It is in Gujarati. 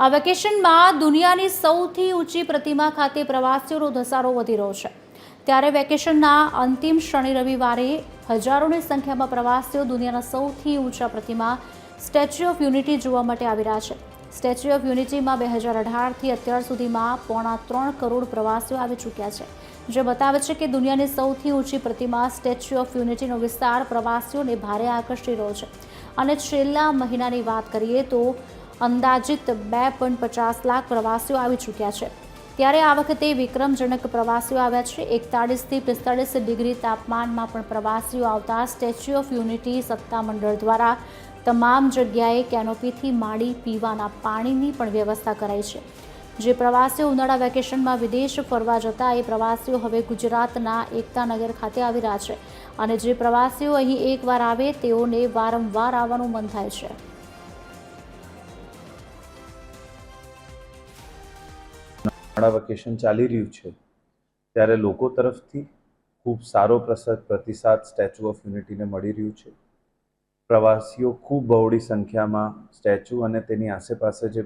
આ વેકેશનમાં દુનિયાની સૌથી ઊંચી પ્રતિમા ખાતે પ્રવાસીઓનો ધસારો વધી રહ્યો છે. ત્યારે વેકેશનના અંતિમ શનિ રવિવારે હજારોની સંખ્યામાં પ્રવાસીઓ દુનિયાના સૌથી ઊંચા પ્રતિમા સ્ટેચ્યુ ઓફ યુનિટી જોવા માટે આવી રહ્યા છે. સ્ટેચ્યુ ઓફ યુનિટીમાં બે હજાર અઢારથી અત્યાર સુધીમાં પોણા ત્રણ કરોડ પ્રવાસીઓ આવી ચૂક્યા છે, જે બતાવે છે કે દુનિયાની સૌથી ઊંચી પ્રતિમા સ્ટેચ્યુ ઓફ યુનિટીનો વિસ્તાર પ્રવાસીઓને ભારે આકર્ષી રહ્યો છે. અને છેલ્લા મહિનાની વાત કરીએ તો અંદાજિત બે પોઈન્ટ પચાસ લાખ પ્રવાસીઓ આવી ચૂક્યા છે. ત્યારે આ વખતે વિક્રમજનક પ્રવાસીઓ આવ્યા છે. એકતાળીસથી પિસ્તાળીસ ડિગ્રી તાપમાનમાં પણ પ્રવાસીઓ આવતા સ્ટેચ્યુ ઓફ યુનિટી સત્તામંડળ દ્વારા તમામ જગ્યાએ કેનોપીથી માડી પીવાના પાણીની પણ વ્યવસ્થા કરાઈ છે. જે પ્રવાસીઓ ઉનાળા વેકેશનમાં વિદેશ ફરવા જતા એ પ્રવાસીઓ હવે ગુજરાતના એકતાનગર ખાતે આવી રહ્યા છે અને જે પ્રવાસીઓ અહીં એકવાર આવે તેઓને વારંવાર આવવાનું મન થાય છે. ઉનાળા વેકેશન ચાલી રહ્યું છે, ત્યારે લોકો તરફથી ખૂબ સારો પ્રસાદ પ્રતિસાદ સ્ટેચ્યુ ઓફ યુનિટીને મળી રહ્યું છે. પ્રવાસીઓ ખૂબ બહોળી સંખ્યામાં સ્ટેચ્યુ અને તેની આસેપાસે જે